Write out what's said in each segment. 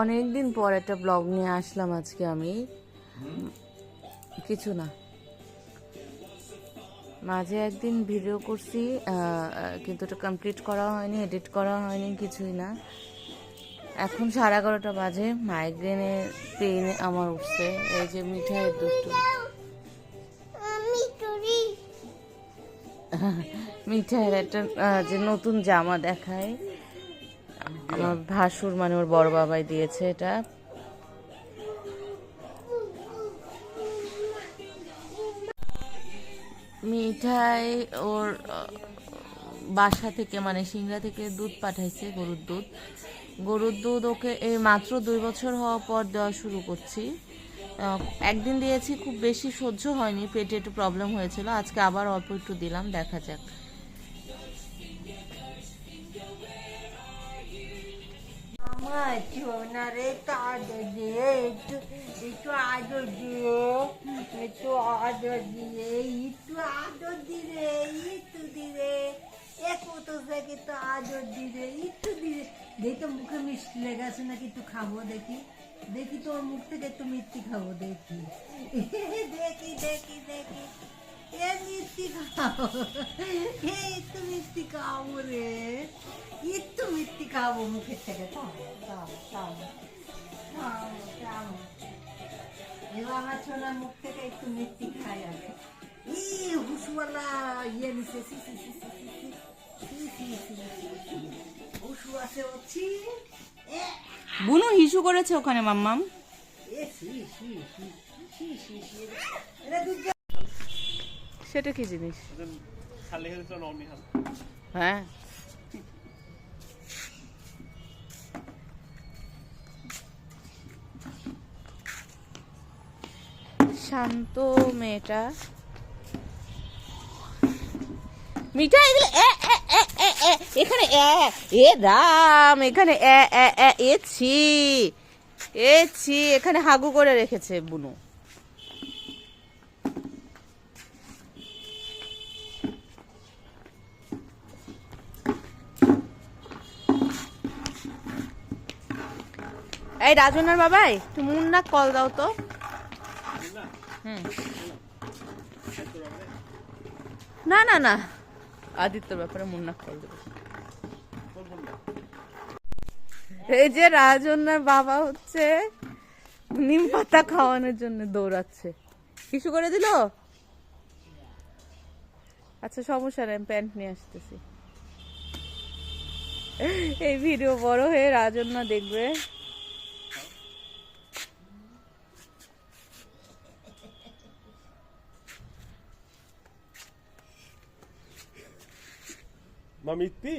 অনেক দিন পর একটা ব্লগ নিয়ে আসলাম আজকে আমি। কিছু না। মাঝে একদিন ভিডিও করছি কিন্তু ওটা কমপ্লিট করা হয়নি এডিট করা হয়নি, কিছুই না। এখন সাড়ে এগারোটা বাজে মাইগ্রেনের পেন আমার উঠছে, এই যে মিঠাই দুটো মিঠাইয়ের একটা যে নতুন জামা দেখায়। আমার ভাসুর মানে ওর বড় বাবাই দিয়েছে এটা। মিঠাই ওর বাসা থেকে মানে সিংড়া থেকে দুধ পাঠাইছে, গরুর দুধ। গরুর দুধ ওকে এই মাত্র দুই বছর হওয়ার পর দেওয়া শুরু করছি। একদিন দিয়েছি, খুব বেশি সহ্য হয়নি, পেটে একটু প্রবলেম হয়েছিল। আজকে আবার অল্প একটু দিলাম, দেখা যাক। দিয়ে, একটু একটু দিয়ে একটু দিয়ে, একটু একটু একটু দেখি তো মুখে মিষ্টি লেগে আছে নাকি একটু খাব দেখি। দেখি তোর মুখ থেকে একটু মিষ্টি খাব দেখি। দেখি দেখি দেখি। এ মিষ্টি খাও। এ একটু মিষ্টি খাব রে। মুখের থেকে মুখ থেকে একটু ইয়ে বুনু হিসু করেছে ওখানে মাম্মাম সেটা কি জিনিস হ্যাঁ শান্ত মেয়েটা। মিঠা এগুলো এখানে এ এ রাম, এখানে এ এ এ এ এখানে হাগু করে রেখেছে বুনু। এই রাজনার বাবাই তুমি মুন্না কল দাও তো। না না না। আদিত্যর ব্যাপারে মুন্না কল দেবে। এই যে রাজনার বাবা হচ্ছে, নিম পাতা খাওয়ানোর জন্য দৌড়াচ্ছে। কিছু করে দিল? আচ্ছা সমস্যা নেই প্যান্ট নিয়ে আসতেছি। এই ভিডিও বড় হয়ে রাজন্না দেখবে। মামিত্তি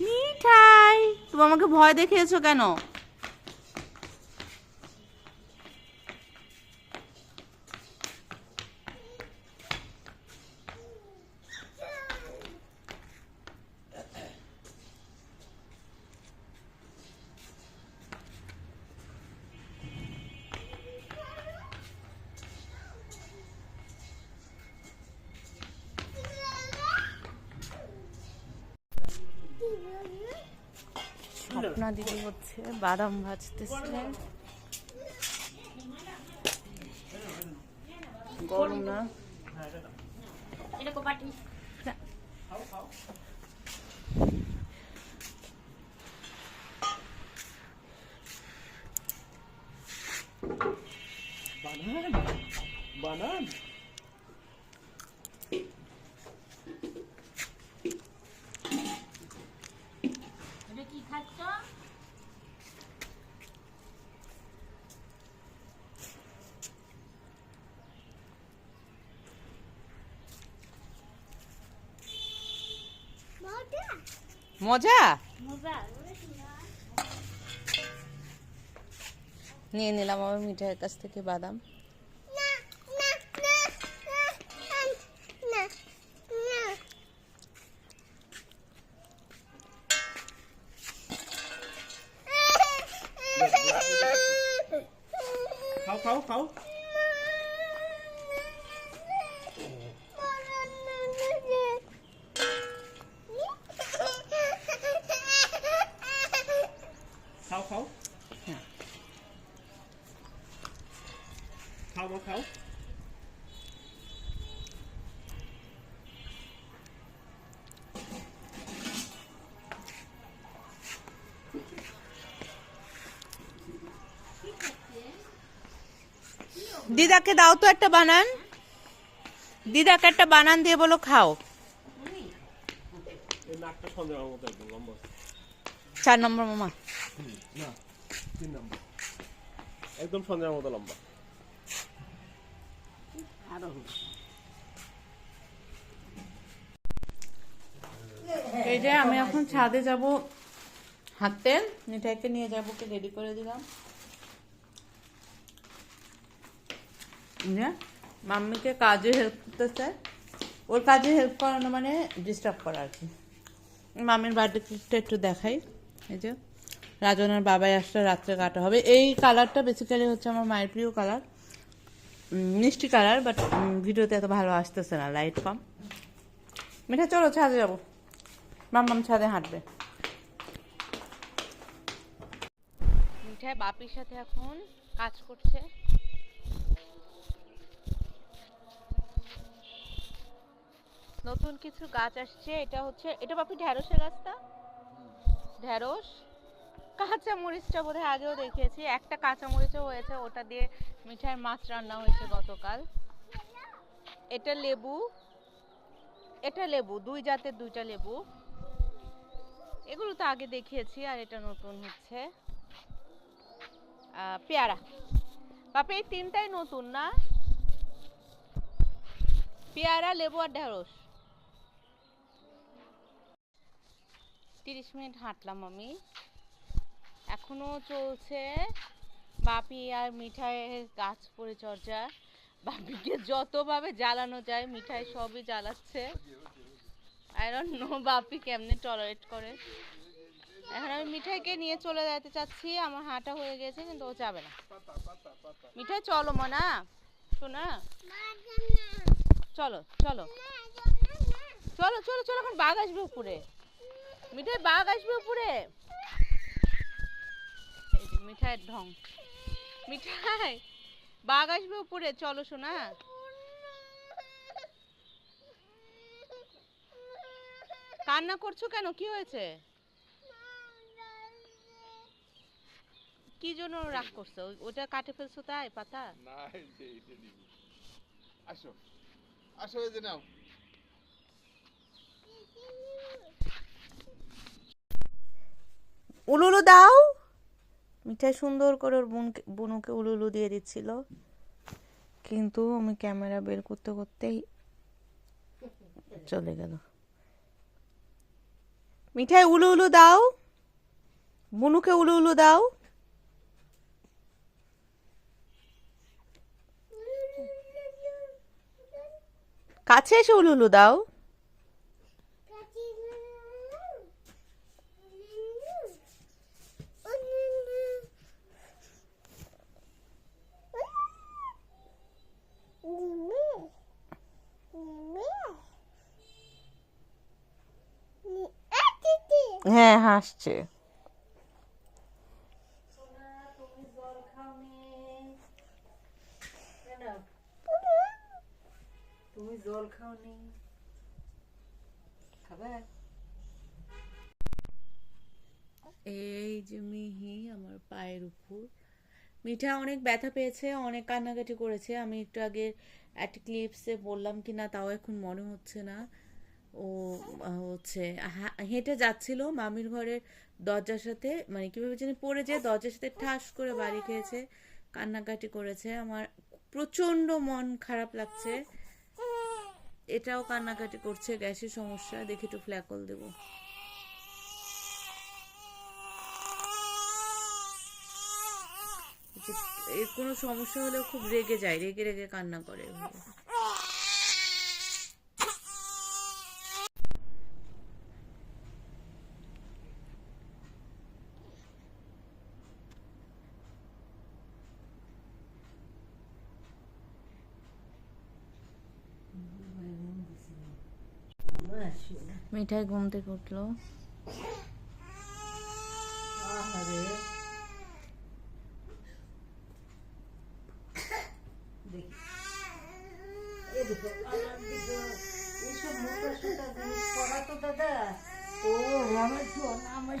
মিঠাই তুমি আমাকে ভয় দেখিয়েছো কেন? স্বপ্না দিদি হচ্ছে বাদাম ভাজতেছে। গরম না? বানান বানান। মজা? নিয়ে নিলাম আমার মিঠাইয়ের কাছ থেকে বাদাম। খাও খাও খাও খাও মা খাও দিদাকে দাও তো একটা বানান। দিদাকে একটা বানান দিয়ে বলো খাও। চার নম্বর মামা। একদম মতো লম্বা এই যে আমি এখন ছাদে যাব। হাঁটতে। মিঠাইকে নিয়ে যাব রেডি করে দিলাম। মাম্মিকে কাজে হেল্প করতে চায়। ওর কাজে হেল্প করানো মানে ডিস্টার্ব করা আর কি। মামির বার্থডে একটু দেখাই। এই যে, রাজনের বাবাই আসলে রাত্রে কাটা হবে। এই কালারটা বেসিক্যালি হচ্ছে আমার মায়ের প্রিয় কালার মিষ্টি কালার বাট ভিডিওতে এত ভালো আসতেছে না লাইট কম। মিঠা, চলো ছাদে যাব। মাম্মাম ছাদে হাঁটবে। মিঠাই বাপির সাথে এখন কাজ করছে। নতুন কিছু গাছ আসছে, এটা হচ্ছে, এটা বাপি ঢ্যাঁড়সের গাছটা? ঢ্যাঁড়স? কাঁচা মরিচটা বোধহয় আগেও দেখিয়েছি, একটা কাঁচা মরিচও হয়েছে, ওটা দিয়ে মিঠাইয়ের মাছ রান্না হয়েছে গতকাল। এটা লেবু এটা লেবু, দুই জাতের দুইটা লেবু। এগুলো তো আগে দেখিয়েছি, আর এটা নতুন হচ্ছে। পেয়ারা। বাপে, এই তিনটাই নতুন না? পেয়ারা, লেবু আর ঢেঁড়স তিরিশ মিনিট হাঁটলাম আমি। এখনও চলছে বাপি আর মিঠাইয়ের গাছ পরিচর্যা। বাপিকে যতভাবে জ্বালানো যায়, মিঠাই সবই জ্বালাচ্ছে। ডোন্ট নো বাপি কেমনে টলারেট করে। এখন আমি মিঠাইকে নিয়ে চলে যেতে চাচ্ছি, আমার হাঁটা হয়ে গেছে, কিন্তু ও যাবে না। মিঠাই, চলো মনা, শোনা? চলো চলো। চলো চলো চলো এখন বাঘ আসবে উপরে। মিঠাই বাঘ আসবে উপরে। মিঠাইয়ের ঢং। মিঠাই, বাঘ আসবে উপরে, চলো শোনা কান্না করছ কেন? কি হয়েছে? কি জন্য রাগ করছ? ওটা কাটে ফেলছো তাই, পাতা? আসো। আসো, এই যে নাও। উলুলু দাও। মিঠাই সুন্দর করে ওর বোনকে, বুনুকে উলুলু দিয়ে দিচ্ছিল। কিন্তু আমি ক্যামেরা বের করতে করতেই চলে গেল। মিঠাই উলু উলু দাও। বুনুকে উলু উলু দাও। কাছে এসে উলু উলু দাও। হ্যাঁ হাসছে। এই যে মিহি আমার পায়ের উপর। মিঠা অনেক ব্যথা পেয়েছে, অনেক কান্নাকাটি করেছে। আমি একটু আগে একটা ক্লিপসে বললাম কি না তাও এখন মনে হচ্ছে না। ও হচ্ছে হেঁটে যাচ্ছিল মামির ঘরের দরজার সাথে মানে কীভাবে জানি পড়ে যায় দরজার সাথে ঠাস করে বাড়ি খেয়েছে, কান্নাকাটি করেছে, আমার প্রচণ্ড মন খারাপ লাগছে। এটাও কান্নাকাটি করছে, গ্যাসের সমস্যা, দেখি একটু ফ্ল্যাকল দেবো। এর কোনো সমস্যা হলেও খুব রেগে যায়, রেগে রেগে কান্না করে এভাবে। আমার শোনা মিঠাই ঘুম থেকে উঠল আরে দেখি এই দেখো আমার দিকে এইসব মোটা সোটা জিনিস পড়া তো দাদা ও আমার সোনা আমার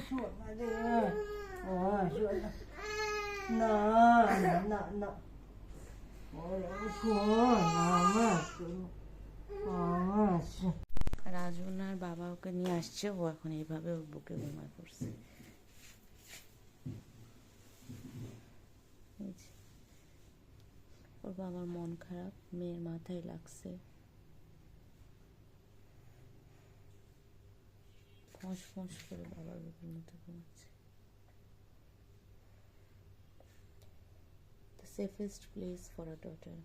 সোনা রে ও সোনা না। না না না ও সোনা আমার সোনা আমার সোনা রাজনার বাবা ওকে নিয়ে আসছে ও এখন এইভাবে ওর বুকে ঘুমায় পড়ছে ওর বাবার মন খারাপ মেয়ের মাথায় লাগছে ফস ফস করে বাবার বুকের মধ্যে ঘুমাচ্ছে The safest place for a daughter.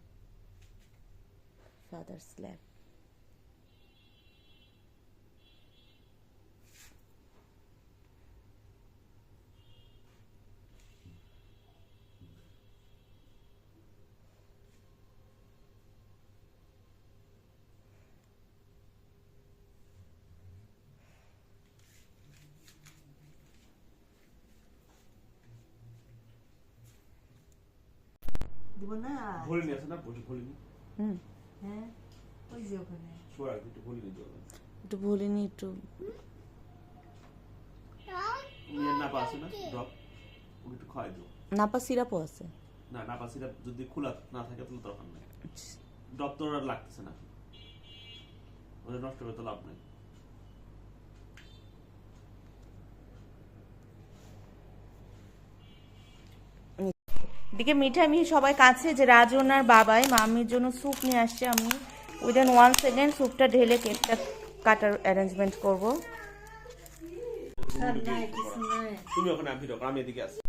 দিব না আছে না? বসে ভরিনি হুম। হ্যাঁ? ওই যে ওখানে। শোয়া একটু একটু আছে না? ড্রপ। একটু খাওয়াই দিও। নাপা সিরাপও আছে? না নাপা সিরাপ যদি খোলা না থাকে তাহলে দরকার নেই। ড্রপ তো আর লাগতেছে না। ওটা নষ্ট করে তো লাভ নেই। দিকে মিঠাই মিহি সবাই কাছে যে রাজনার বাবাই মামির জন্য স্যুপ নিয়ে আসছে আমি। উইদিন ওয়ান সেকেন্ড স্যুপটা ঢেলে কেকটা কাটার অ্যারেঞ্জমেন্ট করব। আর নাই কিছু নাই তুমি ওখানে আমি ঢোক আমি এদিকে আছি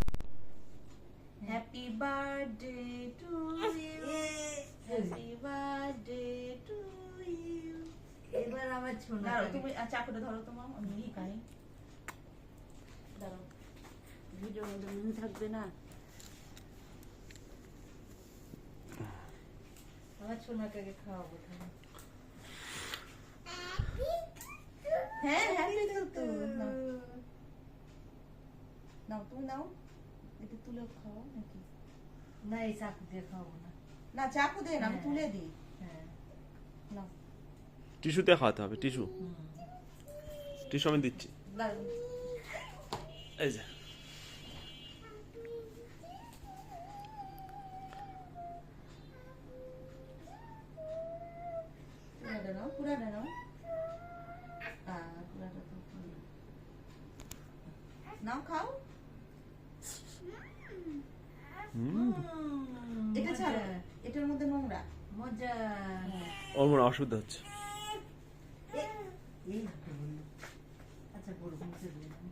happy birthday to you happy birthday to you এবার আমার ছোনা তুমি চাকুটা ধরো তোমার আমি দাঁড়াও। ভিডিওর মধ্যে থাকবে না? আমার আগে খাওয়াবো। হ্যাঁ হ্যাপি তো নাও। তুমি নাও। এটা তুলে খাও নাকি? না এই চাকু দিয়ে খাওয়াবো না। না চাকু দেন আমি তুলে দিই। হ্যাঁ। নাও। টিস্যুতে খাওয়াতে হবে টিস্যু। টিস্যু আমি দিচ্ছি। এই যে। পুরাটা নাও। পুরাটা নাও তো নাও খাও। এটা ছাড়ো। এটার মধ্যে নোংরা। মজা। ওর মনে অসুবিধা হচ্ছে। আচ্ছা মুছে দিলাম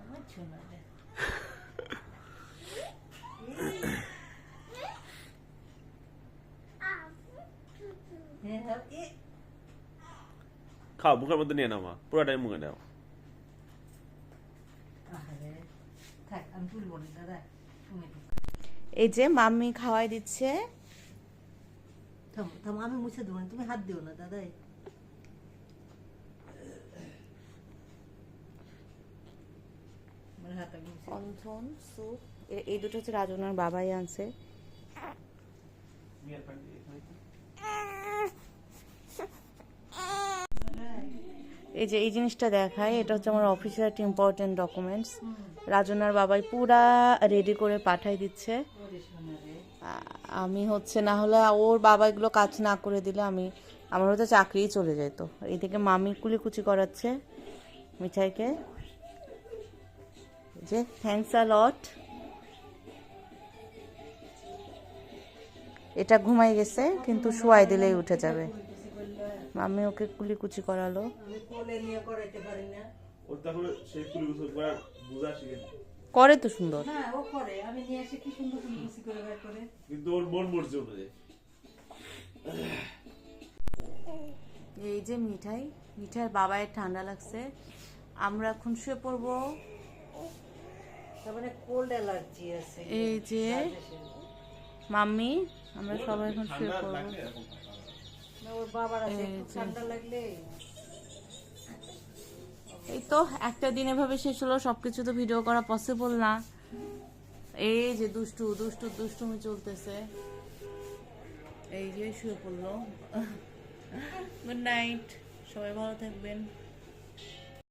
আমার ছোনা রে। হ্যাঁ, হ্যাঁ, এ, খাও মুখের মধ্যে নিয়ে নাও মা পুরোটাই মুখে নাও। এই যে মাম্মি খাওয়াই দিচ্ছে। আমি মুছে দেবো না তুমি হাত দিও না দাদাই স্যুপ এই দুটো হচ্ছে রাজনার বাবাই আনছে। এই যে এই জিনিসটা দেখায় এটা হচ্ছে আমার অফিসের একটা ইম্পর্টেন্ট ডকুমেন্টস রাজনার বাবাই পুরা রেডি করে পাঠাই দিচ্ছে। আমি হচ্ছে না হলে ওর বাবা এগুলো কাজ না করে দিলে আমি আমার হয়তো চাকরিই চলে যেত। এইদিকে মামি কুলিকুচি করাচ্ছে মিঠাইকে। যে থ্যাংকস আ লট এটা ঘুমাই গেছে কিন্তু শুয়াই দিলেই উঠে যাবে। মামি ওকে কুলিকুচি করালো। আমি কোলে নিয়ে করাইতে পারি না। ওর তাহলে সেই কুলি গুছল করে করে তো সুন্দর। না ও করে। আমি নিয়ে এসে কি সুন্দর করে কুচি করে বের করে। কিন্তু ওর মন মর্জি অনুযায়ী এই যে মিঠাই মিঠাইয়ের বাবায়ের ঠান্ডা লাগছে। আমরা এখন শুয়ে পড়ব। তারপরে কোল্ড অ্যালার্জি আছে। এই যে মাম্মি আমরা সবাই এখন শুয়ে পড়ব। এই তো একটা দিন এভাবে শেষ হলো সবকিছু তো ভিডিও করা পসিবল না। এই যে দুষ্টু দুষ্টু দুষ্টুমি চলতেছে। এই যে শুয়ে পড়ল। গুড নাইট সবাই ভালো থাকবেন।